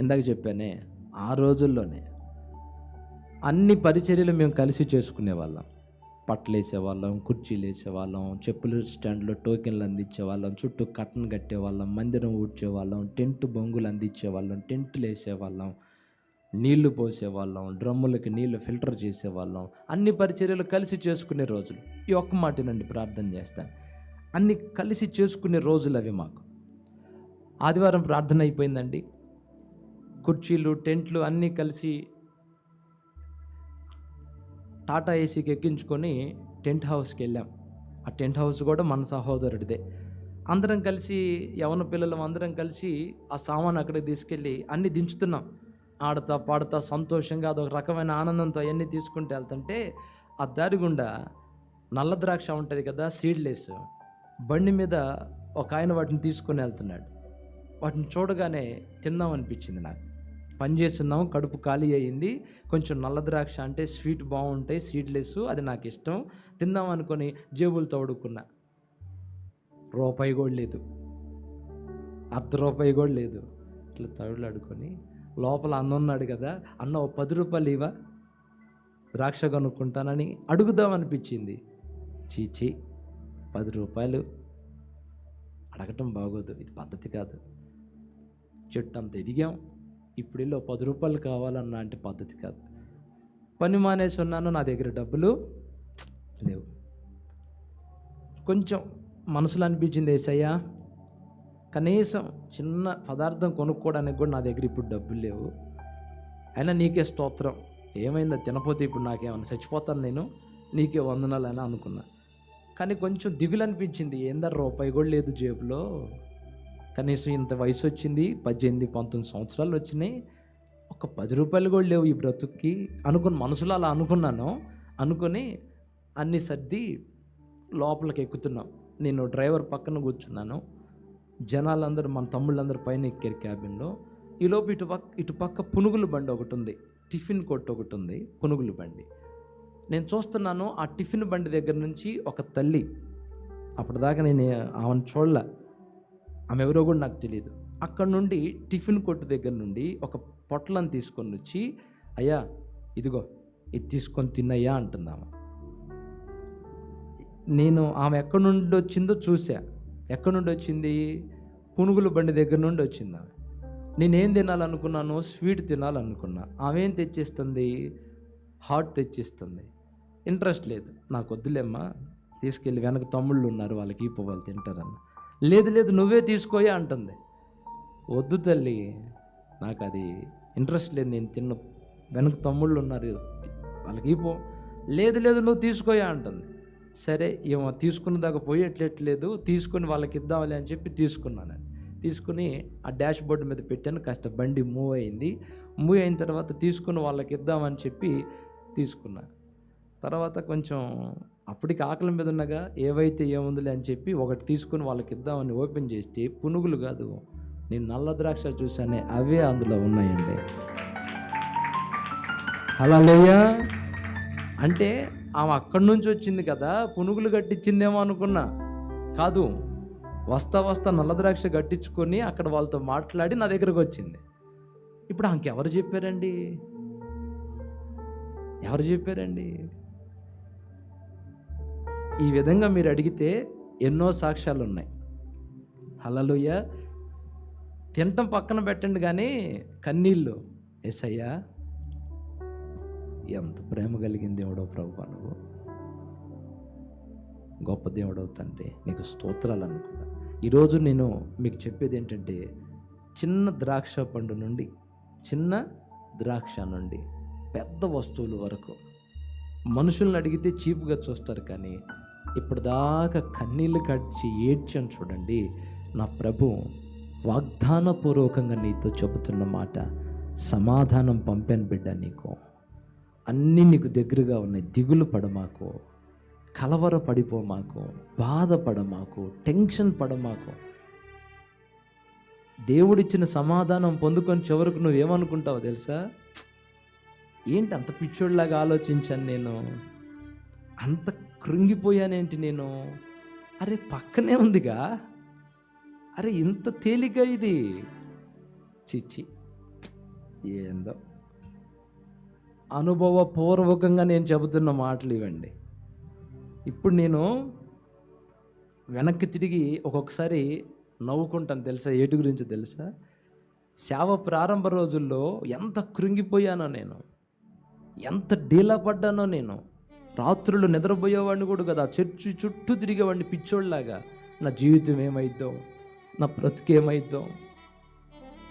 ఇందాక చెప్పానే ఆ రోజుల్లోనే అన్ని పరిచర్యలు మేము కలిసి చేసుకునే వాళ్ళం వేసేవాళ్ళం కుర్చీలు వేసేవాళ్ళం చెప్పుల స్టాండ్లో టోకెన్లు అందించేవాళ్ళం చుట్టూ కట్టను కట్టేవాళ్ళం మందిరం ఊడ్చేవాళ్ళం టెంట్ బొంగులు అందించేవాళ్ళం టెంట్లు వేసేవాళ్ళం నీళ్ళు పోసేవాళ్ళం డ్రమ్ములకి నీళ్ళు ఫిల్టర్ చేసేవాళ్ళం. అన్ని పరిచర్యలు కలిసి చేసుకునే రోజులు. ఈ ఒక్క మాటనండి ప్రార్థన చేస్తాను. అన్ని కలిసి చేసుకునే రోజులు అవి మాకు. ఆదివారం ప్రార్థన అయిపోయిందండి. కుర్చీలు టెంట్లు అన్నీ కలిసి టాటా ఏసీకి ఎక్కించుకొని టెంట్ హౌస్కి వెళ్ళాం. ఆ టెంట్ హౌస్ కూడా మన సహోదరుడిదే. అందరం కలిసి యవన పిల్లలం అందరం కలిసి ఆ సామాన్ అక్కడికి తీసుకెళ్ళి అన్నీ దించుతున్నాం. ఆడతా పాడతా సంతోషంగా అదొక రకమైన ఆనందంతో అవన్నీ తీసుకుంటూ వెళ్తుంటే ఆ దారి గుండా నల్ల ద్రాక్ష ఉంటుంది కదా సీడ్లెస్. బండి మీద ఒక ఆయన వాటిని తీసుకొని వెళ్తున్నాడు. వాటిని చూడగానే తిందాం అనిపించింది నాకు. పని చేస్తున్నాం కడుపు ఖాళీ అయ్యింది. కొంచెం నల్ల ద్రాక్ష అంటే స్వీట్ బాగుంటాయి సీడ్లెస్ అది నాకు ఇష్టం. తిందాం అనుకొని జేబులు తోడుకున్నా రూపాయి కూడా లేదు. అర్ధ రూపాయి కూడా లేదు. ఇట్లా తడులు అడుకొని లోపల అన్న ఉన్నాడు కదా అన్న ఓ పది రూపాయలు ఇవా ద్రాక్ష కొనుక్కుంటానని అడుగుదాం అనిపించింది. చీచి పది రూపాయలు. అడగటం బాగోదు ఇది పద్ధతి కాదు. చెట్టు అంత ఎదిగాం. ఇప్పుడు పది రూపాయలు కావాలన్నా అంటే పద్ధతి కాదు. పని మానేసి ఉన్నాను నా దగ్గర డబ్బులు లేవు. కొంచెం మనసులో అనిపించింది ఏసయ్యా కనీసం చిన్న పదార్థం కొనుక్కోవడానికి కూడా నా దగ్గర ఇప్పుడు డబ్బులు లేవు. అయినా నీకే స్తోత్రం. ఏమైందో తినపోతే ఇప్పుడు నాకేమన్నా చచ్చిపోతాను నేను నీకే వందనాలు అని అనుకున్నా. కానీ కొంచెం దిగులు అనిపించింది ఏందర రూపాయి కూడా లేదు జేబులో. కనీసం ఇంత వయసు వచ్చింది పద్దెనిమిది పంతొమ్మిది సంవత్సరాలు వచ్చినాయి. ఒక పది రూపాయలు కూడా లేవు ఈ బ్రతుక్కి అనుకుని మనసులో అలా అనుకున్నాను. అనుకుని అన్ని సర్ది లోపలికి ఎక్కుతున్నాం. నేను డ్రైవర్ పక్కన కూర్చున్నాను. జనాలందరూ మన తమ్ముళ్ళందరూ పైన ఎక్కారు క్యాబిన్లో. ఈలోపు ఇటు పక్క ఇటు పక్క పునుగులు బండి ఒకటి ఉంది. టిఫిన్ కొట్టు ఒకటి ఉంది పునుగులు బండి. నేను చూస్తున్నాను ఆ టిఫిన్ బండి దగ్గర నుంచి ఒక తల్లి అప్పటిదాకా నేను ఆమెను చూడలే. ఆమె ఎవరో కూడా నాకు తెలియదు అక్కడ నుండి టిఫిన్ కొట్టు దగ్గర నుండి ఒక పొట్లను తీసుకొని వచ్చి అయ్యా ఇదిగో ఇది తీసుకొని తిన్నయ్యా అంటుంది నేను ఆమె ఎక్కడి నుండి వచ్చిందో చూసా ఎక్కడి నుండి వచ్చింది? పునుగుల బండి దగ్గర నుండి వచ్చింది ఆమె. నేనేం తినాలనుకున్నాను స్వీట్ తినాలనుకున్నా. ఆమె ఏం తెచ్చిస్తుంది? హాట్ తెచ్చిస్తుంది. ఇంట్రెస్ట్ లేదు. నాకు వద్దులేమ్మా తీసుకెళ్ళి వెనక తమ్ముళ్ళు ఉన్నారు వాళ్ళకి ఈ వాళ్ళు తింటారన్న లేదు లేదు నువ్వే తీసుకోయా అంటుంది. వద్దు తల్లి నాకు అది ఇంట్రెస్ట్ లేదు నేను తిన్న. వెనక తమ్ముళ్ళు ఉన్నారు వాళ్ళకి పో లేదు లేదు నువ్వు తీసుకోయా అంటుంది. సరే ఏమో తీసుకున్న దాకా పోయేట్లేదు తీసుకొని వాళ్ళకి ఇద్దామని అని చెప్పి తీసుకున్నాను తీసుకుని ఆ డాష్ బోర్డు మీద పెట్టాను కాస్త బండి మూవ్ అయింది. మూవ్ అయిన తర్వాత తీసుకుని వాళ్ళకి ఇద్దామని చెప్పి తీసుకున్నా. తర్వాత కొంచెం అప్పటికి ఆకలి మీద ఉండగా ఏవైతే ఏముందిలే అని చెప్పి ఒకటి తీసుకుని వాళ్ళకి ఇద్దామని ఓపెన్ చేస్తే పునుగులు కాదు. నేను నల్ల ద్రాక్ష చూసానే అవే అందులో ఉన్నాయండి. అలా లేయా అంటే ఆమె అక్కడి నుంచి వచ్చింది కదా పునుగులు కట్టించిందేమో అనుకున్నా. కాదు వస్తా వస్తా నల్ల ద్రాక్ష కట్టించుకొని అక్కడ వాళ్ళతో మాట్లాడి నా దగ్గరకు వచ్చింది. ఇప్పుడు ఆమెకెవరు చెప్పారండి? ఎవరు చెప్పారండి? ఈ విధంగా మీరు అడిగితే ఎన్నో సాక్ష్యాలు ఉన్నాయి. హలలుయ తినటం పక్కన పెట్టండి కానీ కన్నీళ్ళు. ఎస్ఐయా ఎంత ప్రేమ కలిగింది దేవుడో ప్రభు నువ్వు. గొప్ప దేవుడవు తండ్రి నీకు స్తోత్రాలు అనుకున్నా ఈరోజు నేను మీకు చెప్పేది ఏంటంటే చిన్న ద్రాక్ష పండు నుండి చిన్న ద్రాక్ష నుండి పెద్ద వస్తువుల వరకు మనుషుల్ని అడిగితే చీపుగా చూస్తారు కానీ ఇప్పటిదాకా కన్నీళ్ళు కడిచి ఏడ్చాను చూడండి. నా ప్రభు వాగ్దానపూర్వకంగా నీతో చెబుతున్న మాట సమాధానం పంపాను బిడ్డ నీకు. అన్నీ నీకు దగ్గరగా ఉన్నాయి. దిగులు పడమాకు కలవర పడిపోమాకు బాధపడమాకు బాధపడ మాకు టెన్షన్ పడమాకు. దేవుడిచ్చిన సమాధానం పొందుకొని చివరకు నువ్వేమనుకుంటావో తెలుసా? ఏంటి అంత పిచ్చోళ్ళలాగా ఆలోచించాను నేను? అంత కృంగిపోయానేంటి నేను? అరే పక్కనే ఉందిగా. అరే ఇంత తేలిగ్గా ఇది. చిచ్చి ఏందో. అనుభవపూర్వకంగా నేను చెబుతున్న మాటలు ఇవ్వండి ఇప్పుడు నేను వెనక్కి తిరిగి ఒక్కొక్కసారి నవ్వుకుంటాను తెలుసా? ఏటి గురించి తెలుసా? సేవ ప్రారంభ రోజుల్లో ఎంత కృంగిపోయానో నేను. ఎంత డీలా పడ్డానో నేను. రాత్రులు నిద్రపోయేవాడిని కూడా కదా చర్చి చుట్టూ తిరిగేవాడిని పిచ్చోళ్ళలాగా. నా జీవితం ఏమైద్దో నా బ్రతుకేమైద్దో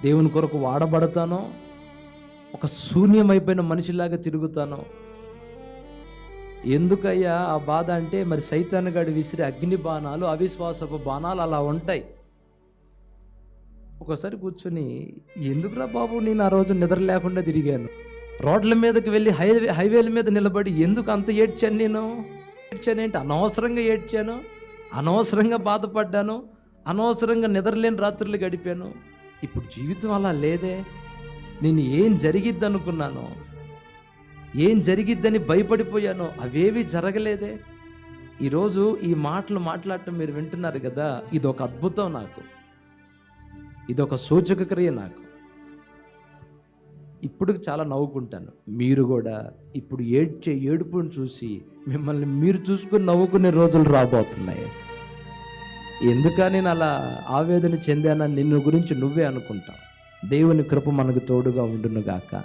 దేవుని కొరకు వాడబడతానో ఒక శూన్యమైపోయిన మనిషిలాగా తిరుగుతాను. ఎందుకయ్యా ఆ బాధ అంటే మరి సైతానుగాడి విసిరి అగ్ని బాణాలు అవిశ్వాసపు బాణాలు అలా ఉంటాయి. ఒకసారి కూర్చొని ఎందుకురా బాబు నేను ఆ రోజు నిద్ర లేకుండా తిరిగాను? రోడ్ల మీదకి వెళ్ళి హైవే హైవేల మీద నిలబడి ఎందుకు అంత ఏడ్చాను నేను? ఏడ్చానేంటి అనవసరంగా ఏడ్చాను? అనవసరంగా బాధపడ్డాను? అనవసరంగా నిద్రలేని రాత్రులు గడిపాను? ఇప్పుడు జీవితం అలా లేదే. నేను ఏం జరిగిద్ది అనుకున్నాను ఏం జరిగిద్దని భయపడిపోయానో? అవేవి జరగలేదే. ఈరోజు ఈ మాటలు మాట్లాడటం మీరు వింటున్నారు కదా? ఇది ఒక అద్భుతం నాకు. ఇది ఒక సూచక క్రియ నాకు. ఇప్పుడు చాలా నవ్వుకుంటాను. మీరు కూడా ఇప్పుడు ఏడ్చే ఏడుపుని చూసి మిమ్మల్ని మీరు చూసుకుని నవ్వుకునే రోజులు రాబోతున్నాయి. ఎందుక నేను అలా ఆవేదన చెందానని నిన్ను గురించి నువ్వే అనుకుంటావు. దేవుని కృప మనకు తోడుగా ఉండునుగాక.